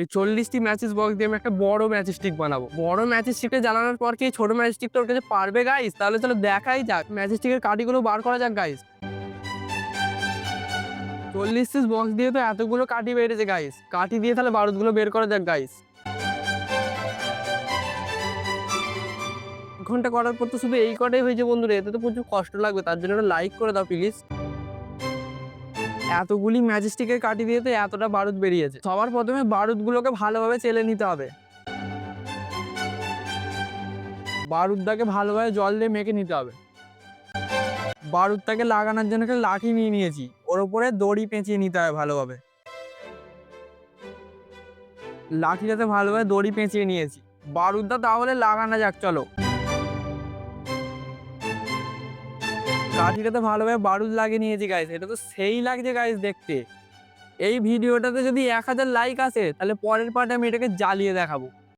এই চল্লিশটি matches box দিয়ে আমি একটা বড় ম্যাচ স্টিক বানাবো। বড় ম্যাচ স্টিকটা জ্বালানোর পর কি ছোট ম্যাচ স্টিকটা ওর কাছে পারবে গাইস তাহলে চলো দেখাই যাক। ম্যাচ স্টিকের কাঠিগুলো বার করা যাক গাইস চল্লিশ বক্স দিয়ে তো এতগুলো কাটি বেড়েছে গাইস কাঠি দিয়ে তাহলে বারুদগুলো বের করা যাক গাইস ঘণ্টা করার পর তো শুধু এই কটাই হয়েছে, বন্ধুরা। এতে তো প্রচুর কষ্ট লাগবে। তার জন্য লাইক করে দাও প্লিজ এতগুলি ম্যাজিস্টিকের কাঠি দিয়ে তো এতটা বারুদ বেরিয়েছে। সবার প্রথমে বারুদগুলোকে ভালোভাবে চেলে নিতে হবে। বারুদটাকে ভালোভাবে জল দিয়ে মেখে নিতে হবে। বারুদটাকে লাগানোর জন্য একটা লাঠি নিয়ে নিয়েছি। ওর উপরে দড়ি পেঁচিয়ে নিতে হবে ভালোভাবে। লাঠিটাতে ভালোভাবে দড়ি পেঁচিয়ে নিয়েছি। বারুদটা তাহলে লাগানো যাক, চলো। কাঠিটাতে ভালোভাবে বারুদ লাগিয়ে নিয়েছি গাইস এটা তো সেই লাগছে গাইস দেখতে। এই ভিডিওটাতে যদি এক হাজার লাইক আসে, তাহলে পরের পার্টে আমি এটাকে জ্বালিয়ে দেখাবো।